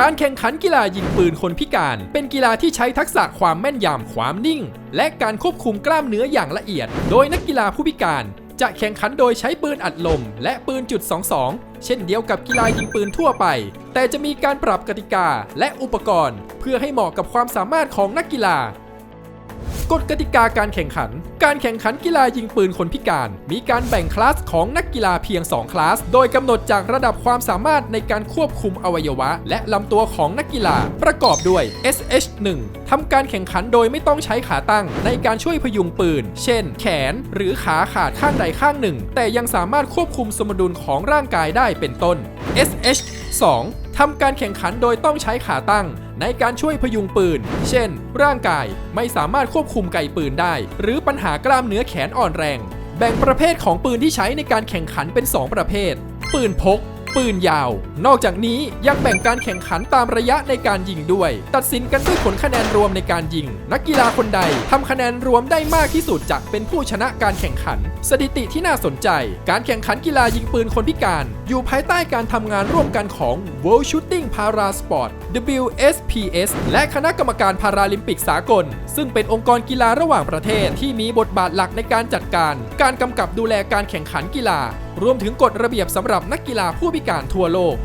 การแข่งขันกีฬายิงปืนคนพิการ เป็นกีฬาที่ใช้ทักษะความแม่นยำความนิ่ง และการควบคุมกล้ามเนื้ออย่างละเอียด โดยนักกีฬาผู้พิการจะแข่งขันโดยใช้ปืนอัดลม และปืนจุด 22 เช่นเดียวกับกีฬายิงปืนทั่วไป แต่จะมีการปรับกติกาและอุปกรณ์ เพื่อให้เหมาะกับความสามารถของนักกีฬา กฎกติกาการแข่งขัน การแข่งขันกีฬายิงปืนคนพิการ มีการแบ่งคลาสของนักกีฬาเพียง 2 คลาส โดยกำหนดจากระดับความสามารถในการควบคุมอวัยวะ และลำตัวของนักกีฬา ประกอบด้วย SH1 ทำการแข่งขันโดยไม่ต้องใช้ขาตั้ง ในการช่วยพยุงปืน เช่น แขน หรือขาขาดข้างใดข้างหนึ่ง แต่ยังสามารถควบคุมสมดุลของร่างกายได้เป็นต้น SH2 ทำการแข่งขันโดยต้องใช้ขาตั้ง ในการช่วยพยุงปืน เช่น ร่างกายไม่สามารถควบคุมไกปืนได้ หรือปัญหากล้ามเนื้อแขนอ่อนแรง แบ่งประเภทของปืนที่ใช้ในการแข่งขันเป็น 2 ประเภท ปืนพก ปืนยาว นอกจากนี้ยังแบ่งการแข่งขันตามระยะในการยิงด้วย ตัดสินกันด้วยผลคะแนนรวมในการยิง นักกีฬาคนใดทำคะแนนรวมได้มากที่สุดจะเป็นผู้ชนะการแข่งขัน สถิติที่น่าสนใจ การแข่งขันกีฬายิงปืนคนพิการ อยู่ภายใต้การทำงานร่วมกันของ World Shooting Para Sport WSPS และคณะกรรมการพาราลิมปิกสากล ซึ่งเป็นองค์กรกีฬาระหว่างประเทศที่มีบทบาทหลักในการจัดการ การกำกับดูแลการแข่งขันกีฬา รวมถึงกฎระเบียบสำหรับนักกีฬาผู้พิการทั่วโลก